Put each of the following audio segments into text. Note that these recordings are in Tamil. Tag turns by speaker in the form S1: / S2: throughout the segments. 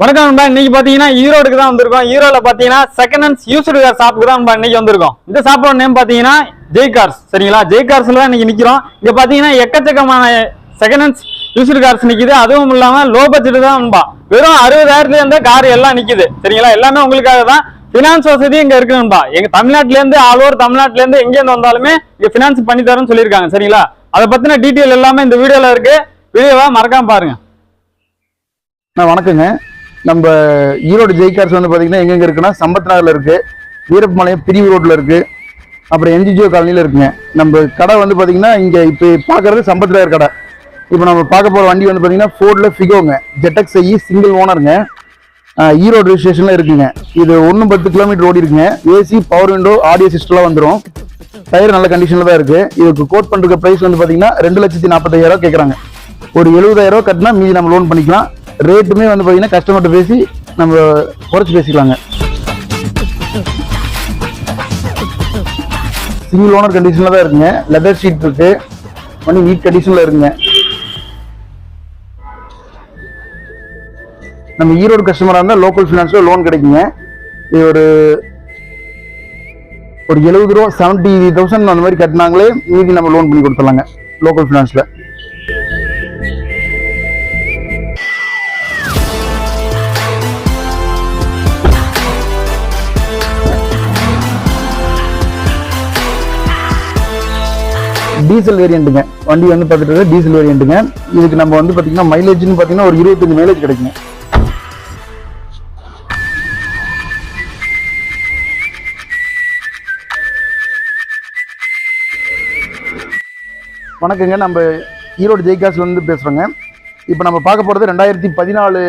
S1: வணக்கம் நண்பா. இன்னைக்கு பாத்தீங்கன்னா ஈரோடுக்கு தான் வந்திருக்கோம். ஈரோல பாத்தீங்கன்னா செகண்ட் ஹேண்ட்ஸ் யூஸ்டு கார் ஷாப்புக்கு தான் இன்னைக்கு வந்திருக்கோம். இந்த ஷாப்போட நேம் பாத்தீங்கன்னா ஜெய் கார்ஸ் சரிங்களா? ஜெய் கார்ஸ்ல தான் இன்னைக்கு நிக்கிறோம். இங்க பாத்தீங்கன்னா எக்கச்சக்கமான செகண்ட் ஹேண்ட்ஸ் யூஸ்டு கார்ஸ் நிக்குது. அதுவும் இல்லாம லோ பட்ஜெட் தான் நண்பா. வெறும் அறுபதாயிரத்துல இருந்து கார் எல்லாம் நிக்குது. சரிங்களா? எல்லாமே உங்களுக்காக தான். பினான்ஸ் வசதி இங்க இருக்கு நண்பா. எங்க தமிழ்நாட்டுல இருந்து ஆல் ஓவர் தமிழ்நாட்டுல இருந்து எங்க இருந்து வந்தாலுமே இங்க பினான்ஸ் பண்ணி தரேன்னு சொல்லியிருக்காங்க. சரிங்களா? அதை பத்தின டீட்டெயில் எல்லாமே இந்த வீடியோல இருக்கு. வீடியோவை மறக்காம பாருங்க.
S2: வணக்கங்க. நம்ம ஈரோடு ஜெய்கார்ஸ் வந்து பார்த்தீங்கன்னா எங்கெங்க இருக்குன்னா சம்பத் நகரில் இருக்குது வீரப்பமலையம் பிரிவு ரோட்டில் இருக்குது அப்புறம் என்ஜிஜிஓ காலனியில் இருக்குங்க. நம்ம கடை வந்து பார்த்தீங்கன்னா இங்கே இப்போ பார்க்கறது சம்பத் நகர் கடை. இப்போ நம்ம பார்க்க போகிற வண்டி வந்து பார்த்தீங்கன்னா ஃபோர்டில் ஃபிகோங்க ஜெட்டக்ஸ் ஐ சிங்கிள் ஓனருங்க ஈரோடு ஸ்டேஷனில் இருக்குங்க. இது ஒன்று பத்து கிலோமீட்டர் ஓடி இருக்குங்க. ஏசி பவர் விண்டோ ஆடியோ சிஸ்டம்லாம் வந்துடும் டயர் நல்ல கண்டிஷனில் தான் இருக்குது இதுக்கு கோட் பண்ணுற ப்ரைஸ் வந்து பார்த்தீங்கன்னா ரெண்டு லட்சத்தி நாற்பத்தாயிரம் கேட்குறாங்க ஒரு எழுபதாயிரம் கட்டினா மீதி நம்ம லோன் பண்ணிக்கலாம். ரேட்டுமே வந்து பார்த்தீங்கன்னா கஸ்டமர்கிட்ட பேசி நம்ம குறைச்சி பேசிக்கலாங்க. சிங்கிள் ஓனர் கண்டிஷனில் தான் இருக்குங்க. லெதர் ஷீட் இருக்கு. மணி நீட் கண்டிஷனில் இருக்குங்க. நம்ம ஈரோடு கஸ்டமராக இருந்தால் லோக்கல் ஃபினான்ஸில் லோன் கிடைக்குங்க. இது ஒரு ஒரு எழுபது ரூபா செவன்ட்டி தௌசண்ட் அந்த மாதிரி கட்டினாங்களே மீதி நம்ம லோன் பண்ணி கொடுத்துடலாங்க. லோக்கல் ஃபினான்ஸில் டீசல் வேரியண்ட்டுங்க வண்டி வந்து பார்த்துட்டு டீசல் வேரியண்ட்டுங்க இதுக்கு நம்ம வந்து பார்த்தீங்கன்னா மைலேஜ்னு பார்த்தீங்கன்னா ஒரு இருபத்தஞ்சு மைலேஜ் கிடைக்குங்க. வணக்கங்க நம்ம ஈரோடு ஜெய்காஸ்லேருந்து பேசுகிறோங்க இப்போ நம்ம பார்க்க போகிறது ரெண்டாயிரத்தி பதினாலு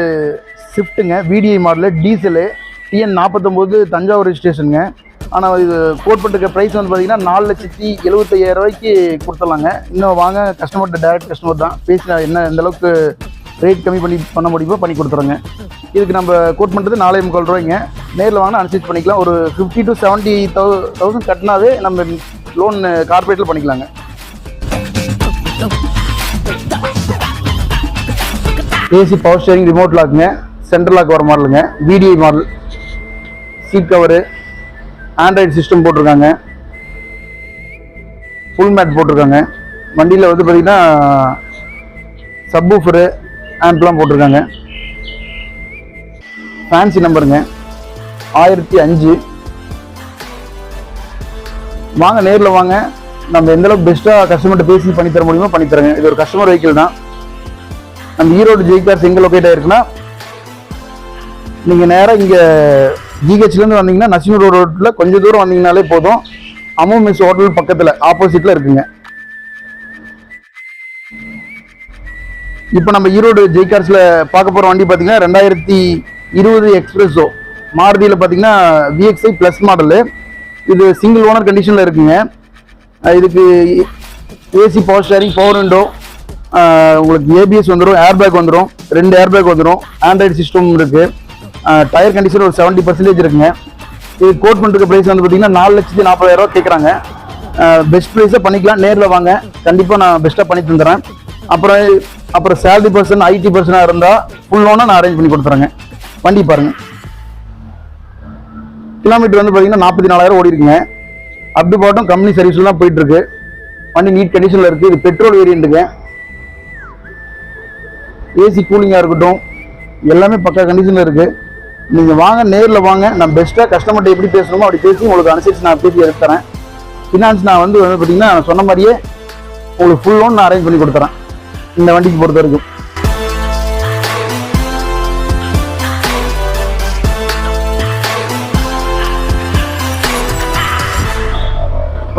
S2: ஸ்விஃப்ட்டுங்க விடிஐ மாடலு டீசலு டிஎன் நாற்பத்தொம்போது தஞ்சாவூர் ஸ்டேஷனுங்க ஆனால் இது கோட் பண்ணிருக்க ப்ரைஸ் வந்து பார்த்தீங்கன்னா நாலு லட்சத்தி எழுபத்தையாயிரம் ரூபாய்க்கு கொடுத்துடலாங்க. இன்னும் வாங்க கஸ்டமர்கிட்ட டேரக்ட் கஸ்டமர் தான். பேசி என்ன எந்த அளவுக்கு ரேட் கம்மி பண்ணி பண்ண முடியுமோ பண்ணி கொடுத்துறோங்க. இதுக்கு நம்ம கோட் பண்ணுறது நாலே முக்கால் ரூபாய்ங்க. நேரில் வாங்கினா அனுசரிச்சு பண்ணிக்கலாம். ஒரு fifty to seventy thou thousand கட்டினாவே நம்ம லோன் கார்பரேட்டில் பண்ணிக்கலாங்க. ஏசி பவர் ஸ்டேரிங் ரிமோட் லாக்குங்க சென்ட்ரல் லாக் வர மாடலுங்க VDI model seat cover android system போட்டிருக்காங்க. ஃபுல் மேட் போட்டிருக்காங்க. வண்டியில் வந்து பார்த்தீங்கன்னா சப்வூஃபரு ஆம்ப்லாம் போட்டிருக்காங்க. ஃபேன்சி நம்பருங்க ஆயிரத்தி அஞ்சு. வாங்க நேரில் வாங்க. நம்ம எந்தளவுக்கு பெஸ்ட்டாக கஸ்டமர்கிட்ட பேசி பண்ணித்தர முடியுமோ பண்ணித்தரங்க இது ஒரு கஸ்டமர் வெஹிக்கிள் தான். நம்ம ஈரோடு ஜெய்கார்ஸ் எங்கே லொக்கேட் ஆகிருக்குன்னா நீங்கள் நேராக இங்கே ஜிஹெச்லேருந்து வந்தீங்கன்னா நரசிம்ம ரோட்டில் கொஞ்சம் தூரம் வந்தீங்கனாலே போதும். அம்மு மிஸ் ஹோட்டல் பக்கத்தில் ஆப்போசிட்டில் இருக்குங்க. இப்போ நம்ம ஈரோடு ஜெய்கார்ஸில் பார்க்க போகிற வண்டி பார்த்தீங்கன்னா ரெண்டாயிரத்தி இருபது எக்ஸ்பிரஸோ மாருதியில் பார்த்தீங்கன்னா விஎக்ஸ்ஐ ப்ளஸ் மாடலு இது சிங்கிள் ஓனர் கண்டிஷனில் இருக்குங்க. இதுக்கு AC power steering power window உங்களுக்கு ஏபிஎஸ் வந்துடும் ஏர்பேக் வந்துடும் ரெண்டு ஏர்பேக் வந்துடும் ஆண்ட்ராய்டு சிஸ்டம் இருக்குது டயர் கண்டிஷன் ஒரு செவன்ட்டி பர்சன்டேஜ் இருக்குங்க. இது கோட் பண்ணுற ப்ரைஸ் வந்து பார்த்தீங்கன்னா நாலு லட்சத்தி நாற்பதாயிரரூவா கேட்குறாங்க பெஸ்ட் ப்ரைஸாக பண்ணிக்கலாம் நேரில் வாங்க. கண்டிப்பாக நான் பெஸ்ட்டாக பண்ணி தந்துடுறேன் அப்புறம் அப்புறம் சேலரி பர்சன் ஐடி பர்சனாக இருந்தால் ஃபுல் லோனாக நான் அரேஞ்ச் பண்ணி கொடுத்துறேங்க. வண்டி பாருங்கள் கிலோமீட்டர் வந்து பார்த்தீங்கன்னா நாற்பத்தி நாலாயிரம் ஓடி இருக்குங்க. அப்படி போட்டோம் கம்பெனி சர்வீஸில் தான் போயிட்டுருக்கு வண்டி நீட் கண்டிஷனில் இருக்குது இது பெட்ரோல் வேரியண்ட்டுங்க ஏசி கூலிங்காக இருக்கட்டும் எல்லாமே பக்கா கண்டிஷனில் இருக்குது நீங்கள் வாங்க நேரில் வாங்க. நான் பெஸ்ட்டாக கஸ்டமர்கிட்ட எப்படி பேசணுமோ அப்படி பேசி உங்களுக்கு அனுசரிச்சு நான் பேசி எடுத்துறேன் ஃபினான்ஸ் நான் வந்து வந்து பார்த்தீங்கன்னா நான் சொன்ன மாதிரியே உங்களுக்கு ஃபுல் லோன் நான் அரேஞ்ச் பண்ணி கொடுத்துறேன். இந்த வண்டிக்கு பொறுத்த வரைக்கும்.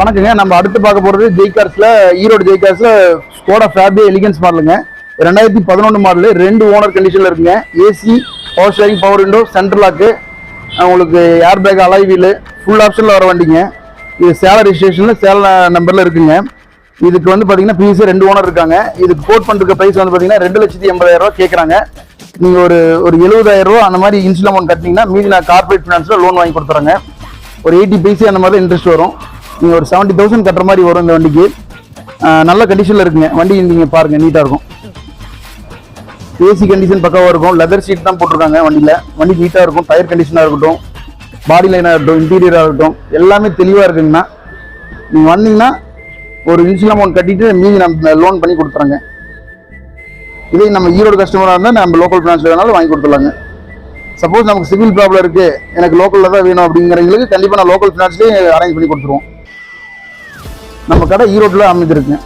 S2: வணக்கங்க. நம்ம அடுத்து பார்க்க போறது ஜெய்கார்ஸ்ல ஈரோடு ஜெய்கார்ஸில் ஸ்கோடா ஃபேபியா எலிகன்ஸ் மாடலுங்க ரெண்டாயிரத்தி பதினொன்று மாடலு ரெண்டு ஓனர் கண்டிஷன்ல இருக்குங்க. AC power steering power window central lock உங்களுக்கு air bag alloy wheel full ஆப்ஷனில் வர வண்டிங்க. இது சேலம் ரெஜிஸ்ட்ரேஷனில் சேலம் நம்பரில் இருக்குங்க. இதுக்கு வந்து பார்த்தீங்கன்னா பிசி ரெண்டு ஓனர் இருக்காங்க. இதுக்கு கோட் பண்ணுற ப்ரைஸ் வந்து பார்த்தீங்கன்னா ரெண்டு லட்சத்தி எண்பதாயிரம் ரூபா கேட்குறாங்க நீங்கள் ஒரு ஒரு எழுபதாயிரம் ரூபா அந்த மாதிரி இன்ஸ்டால் அமௌண்ட் கட்டினீங்கன்னா மீதி நான் கார்பரேட் ஃபினான்ஸில் லோன் வாங்கி கொடுத்துறேங்க. ஒரு எயிட்டி பைசி அந்த மாதிரி இன்ட்ரெஸ்ட் வரும். நீங்கள் ஒரு செவன்ட்டி தௌசண்ட் கட்டுற மாதிரி வரும் இந்த வண்டிக்கு. நல்ல கண்டிஷனில் இருக்குங்க. வண்டி நீங்கள் பாருங்கள் நீட்டாக இருக்கும். ஏசி கண்டிஷன் பக்காவாக இருக்கும். லெதர் சீட் தான் போட்டிருக்காங்க வண்டியில். வண்டி நீட்டாக இருக்கும். டயர் கண்டிஷனாக இருக்கட்டும். பாடி லைனாக இருக்கட்டும் இன்டீரியராக இருக்கட்டும் எல்லாமே தெளிவாக இருக்குங்கண்ணா. நீங்கள் வந்தீங்கன்னா ஒரு இன்ஷியல் அமௌண்ட் கட்டிட்டு மீதி நம்ம லோன் பண்ணி கொடுத்துறாங்க. இதே நம்ம ஈரோடு கஸ்டமராக இருந்தால் நம்ம லோக்கல் பிரான்ச்சில் வேணாலும் வாங்கி கொடுத்துடலாங்க. சப்போஸ் நமக்கு சிவில் ப்ராப்ளம் இருக்குது எனக்கு லோக்கலில் தான் வேணும் அப்படிங்கிறவங்களுக்கு கண்டிப்பாக நான் லோக்கல் ஃபினான்ஸ்லேயே அரேஞ்ச் பண்ணி கொடுத்துருவோம். நம்ம கடை ஈரோட்டில் அமைஞ்சிருக்குங்க.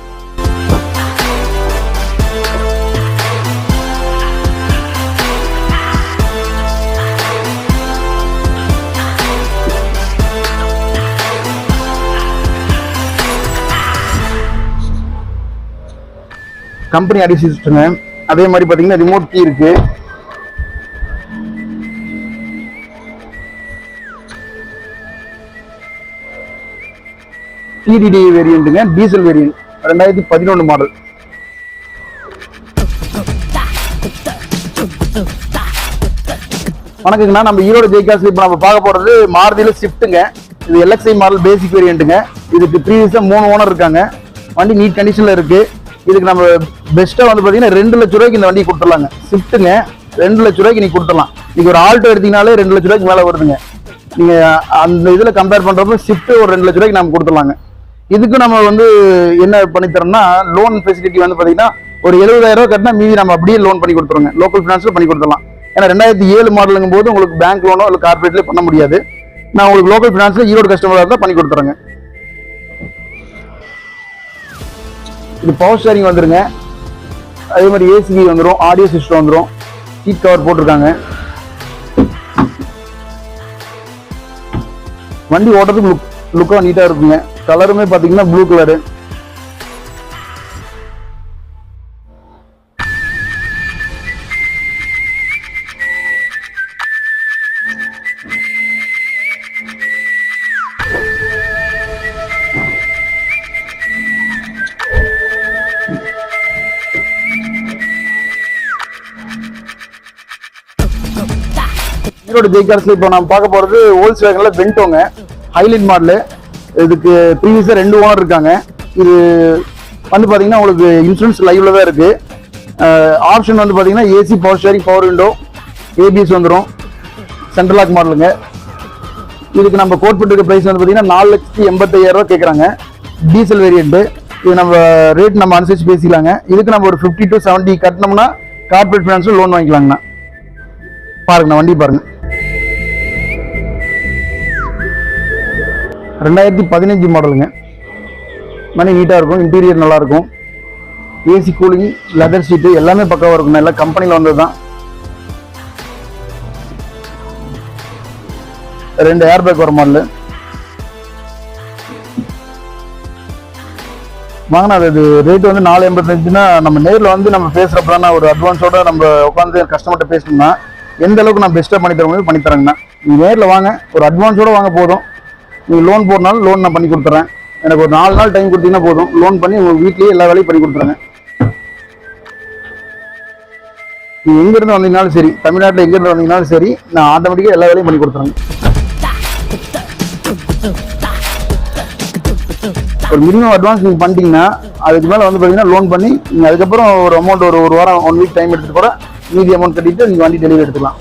S2: கம்பெனி அடிச்சிட்டுங்க அதே மாதிரி பார்த்தீங்கன்னா ரிமோட் கீ இருக்கு. டிடிடி வேரியண்ட்டுங்க டீசல் வேரியன்ட் ரெண்டாயிரத்தி பதினொன்று மாடல் வணக்கங்கண்ணா நம்ம ஈரோடு ஜெய்காஸ்ல இப்போ நம்ம பார்க்க போகிறது மாருதியில ஷிஃப்ட்டுங்க இது எல்எக்ஸ்ஐ மாடல் பேசிக் வேரியண்ட்டுங்க இதுக்கு ப்ரீவியஸாக மூணு ஓனர் இருக்காங்க. வண்டி நீட் கண்டிஷனில் இருக்குது இதுக்கு நம்ம பெஸ்ட்டாக வந்து பார்த்தீங்கன்னா ரெண்டு லட்ச ரூபாய்க்கு இந்த வண்டி கொடுத்துடலாங்க. ஷிஃப்ட்டுங்க ரெண்டு லட்ச ரூபாய்க்கு நீங்கள் கொடுத்துடலாம். நீங்கள் ஒரு ஆல்டோ எடுத்தீங்கனாலே ரெண்டு லட்ச ரூபாய்க்கு மேலே வருதுங்க. நீங்கள் அந்த இதில் கம்பேர் பண்ணுறப்ப ஸ்விஃப்ட்டு ஒரு ரெண்டு லட்ச ரூபாய்க்கு நம்ம கொடுத்துடலாங்க. இதுக்கு நம்ம வந்து என்ன பண்ணித்தரோம்னா லோன் ஃபெசிலிட்டி வந்து பார்த்தீங்கன்னா ஒரு எழுபதாயிரம் ரூபா கட்டினா மீதி நம்ம அப்படியே லோன் பண்ணி கொடுத்துருங்க லோக்கல் ஃபினான்ஸில் பண்ணி கொடுத்துடலாம். ஏன்னா ரெண்டாயிரத்தி ஏழு மாடலுங்கும் போது உங்களுக்கு பேங்க் லோனோ இல்லை கார்பரேட்லேயே பண்ண முடியாது. நான் உங்களுக்கு லோக்கல் ஃபினான்ஸில் ஈரோடு கஸ்டமராக இருந்தால் பண்ணி கொடுத்துறேங்க. இது பவர் ஸ்டேரிங் வந்துருங்க. அதே மாதிரி ஏசிபி வந்துடும் ஆடியோ சிஸ்டம் வந்துடும் சீட் கவர் போட்டிருக்காங்க. வண்டி ஓட்டுறதுக்கு லுக் லுக்காக நீட்டாக இருக்குங்க. கலருமே பார்த்தீங்கன்னா ப்ளூ கலரு ஈரோடு ஜெய்கார்ஸ்ல இப்போ நம்ம பார்க்க போகிறது ஹோல்ஸ் வேகனில் வென்டோங்க ஹைலைட் மாடலு இதுக்கு ப்ரீவியஸாக ரெண்டு ஓனர் இருக்காங்க. இது வந்து பார்த்தீங்கன்னா உங்களுக்கு இன்சூரன்ஸ் லைவில் தான் இருக்குது ஆப்ஷன் வந்து பார்த்தீங்கன்னா AC power steering power window ABS வந்துடும் சென்ட்ரல் லாக் மாடலுங்க இதுக்கு நம்ம கோட் பண்ணிருக்க ப்ரைஸ் வந்து பார்த்தீங்கன்னா நாலு லட்சத்தி எண்பத்தையாயிரம் ரூபா கேட்குறாங்க டீசல் வேரியண்ட்டு இது நம்ம ரேட் நம்ம அனுசரித்து பேசிக்கலாங்க. இதுக்கு நம்ம ஒரு ஃபிஃப்டி டு செவன்ட்டி கட்டினோம்னா கார்பரேட் ஃபினான்ஸில் லோன் வாங்கிக்கலாங்கண்ணா. பாருங்கண்ணா வண்டி பாருங்க. ரெண்டாயிரத்தி பதினஞ்சு மாடலுங்க மணி நீட்டாக இருக்கும் இன்டீரியர் நல்லாயிருக்கும். ஏசி கூலிங் லெதர் சீட்டு எல்லாமே பக்காவாக இருக்கும் எல்லாம் கம்பெனியில் வந்தது தான் ரெண்டு ஏர் பேக் வர மாடலு வாங்கினா அது ரேட் வந்து நாலு எண்பத்தஞ்சுன்னா நம்ம நேரில் வந்து நம்ம பேசுகிறப்ப ஒரு அட்வான்ஸோட நம்ம உட்காந்து கஸ்டமர்கிட்ட பேசணும்னா எந்த அளவுக்கு நான் பெஸ்ட்டாக பண்ணி தர முடியும் பண்ணி தரேங்கண்ணா. நீங்கள் நேரில் வாங்க ஒரு அட்வான்ஸோட வாங்க போதும். நீங்கள் லோன் போடனாலும் லோன் நான் பண்ணி கொடுத்துறேன். எனக்கு ஒரு நாலு நாள் டைம் கொடுத்தீங்கன்னா போதும். லோன் பண்ணி உங்கள் வீட்லேயே எல்லா வேலையும் பண்ணி கொடுத்துருங்க. நீங்கள் எங்கேருந்து வந்தீங்கனாலும் சரி தமிழ்நாட்டில் எங்கேருந்து வந்தீங்கனாலும் சரி நான் ஆட்டோமேட்டிக்காக எல்லா வேலையும் பண்ணி கொடுத்துறேங்க ஒரு மினிமம் அட்வான்ஸ் நீங்கள் பண்ணிட்டீங்கன்னா அதுக்கு மேலே வந்து பார்த்தீங்கன்னா லோன் பண்ணி நீங்கள் அதுக்கப்புறம் ஒரு அமௌண்ட் ஒரு ஒரு வாரம் ஒன் வீக் டைம் எடுத்துகிட்டு கூட மீதி அமௌண்ட் கட்டிட்டு நீங்கள் வண்டி டெலிவரி எடுத்துக்கலாம்.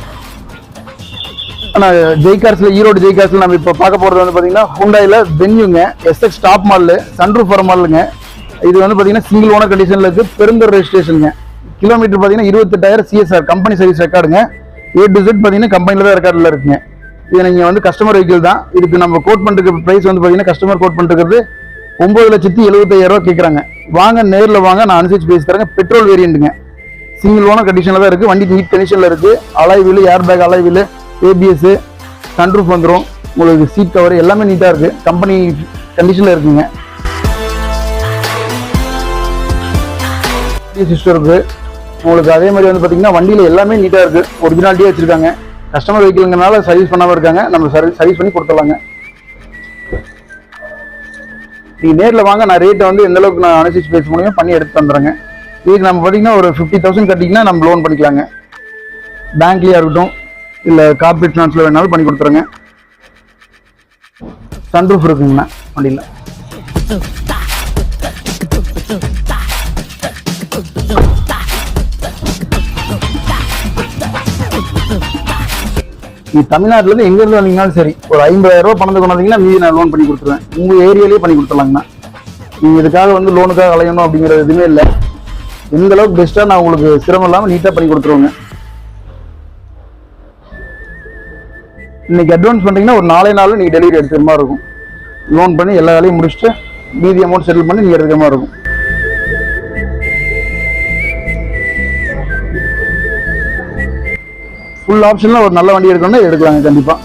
S2: ஆனால் ஜெய்கார்ஸில் ஈரோடு ஜெய்கார்ஸில் நம்ம இப்போ பார்க்க போகிறது வந்து பார்த்தீங்கன்னா ஹுண்டாயில் வென்யூங்க எஸ்எக்ஸ் டாப் மாடலு சன்ரூஃப் வர மாடலுங்க இது வந்து பார்த்தீங்கன்னா சிங்கிள் ஓனர் கண்டிஷனில் இருக்குது பெருந்தர் ரெஜிஸ்ட்ரேஷனுங்க கிலோமீட்டர் பார்த்தீங்கன்னா இருபத்தெட்டாயிரம் சிஎஸ்ஆர் கம்பெனி சர்வீஸ் ரெக்கார்டுங்க ஏ டிசிட் பார்த்தீங்கன்னா கம்பெனியில் தான் ரெக்கார்டில் இருக்குங்க. இது நீங்கள் வந்து கஸ்டமர் வெஹிக்கிள் தான். இதுக்கு நம்ம கோட் பண்ணிருக்க ப்ரைஸ் வந்து பார்த்தீங்கன்னா கஸ்டமர் கோட் பண்ணுறது ஒம்பது லட்சத்தி எழுபத்தாயிரம் ரூபா கேட்குறாங்க வாங்க நேரில் வாங்க நான் அனுசரிச்சு பேசி தரேங்க. பெட்ரோல் வேரியண்ட்டுங்க சிங்கிள் ஓனர் கண்டிஷனில் தான் இருக்குது வண்டி நீட் கண்டிஷனில் இருக்குது alloy wheel air bag alloy wheel ABS sunroof வந்துடும் உங்களுக்கு சீட் கவர் எல்லாமே நீட்டாக இருக்குது கம்பெனி கண்டிஷனில் இருக்குங்க. சிஸ்டம் இருக்குது உங்களுக்கு அதே மாதிரி வந்து பார்த்தீங்கன்னா வண்டியில் எல்லாமே நீட்டாக இருக்குது ஒரிஜினாலிட்டியாக வச்சுருக்காங்க. கஸ்டமர் வெஹிக்கிள்ங்கிறனால சர்வீஸ் பண்ணாமல் இருக்காங்க. நம்ம சர்வீஸ் சர்வீஸ் பண்ணி கொடுத்துடலாங்க. நீங்கள் நேரில் வாங்க. நான் ரேட்டை வந்து எந்த அளவுக்கு நான் அனுசரிச்சு பேச முடியும் பண்ணி எடுத்து தந்துடுறேங்க இதுக்கு நம்ம பார்த்தீங்கன்னா ஒரு ஃபிஃப்டி தௌசண்ட் கட்டிங்கன்னா நம்ம லோன் பண்ணிக்கலாங்க. பேங்க்லேயே இருக்கட்டும் இல்லை கார்பரேட் ஃபினான்ஸில் வேணாலும் பண்ணி கொடுத்துருங்க. சன்ரூஃப் இருக்குங்கண்ணா வண்டியில். நீ தமிழ்நாட்டிலேருந்து எங்கேருந்து வந்தீங்கனாலும் சரி ஒரு ஐம்பதாயிரம் ரூபா பணத்தை வந்தீங்கன்னா மீதி நான் லோன் பண்ணி கொடுத்துருவேன். உங்கள் ஏரியாலேயே பண்ணி கொடுத்துலாங்கண்ணா நீங்கள் இதுக்காக வந்து லோனுக்காக அலையணும் அப்படிங்கிறது எதுவுமே இல்லை. எந்தளவுக்கு பெஸ்ட்டாக நான் உங்களுக்கு சிரமம் இல்லாமல் நீட்டாக பண்ணி கொடுத்துருவேங்க. இன்னைக்கு அட்வான்ஸ் பண்ணுறீங்கன்னா ஒரு நாளே நாளில் நீங்கள் டெலிவரி எடுக்கிற மாதிரி இருக்கும். லோன் பண்ணி எல்லா வேலையும் முடிச்சுட்டு மீதி அமௌண்ட் செட்டில் பண்ணி நீங்கள் எடுக்கிற மாதிரி இருக்கும். ஃபுல் ஆப்ஷனில் ஒரு நல்ல வண்டி எடுக்கணும்னா எடுக்கலாங்க கண்டிப்பாக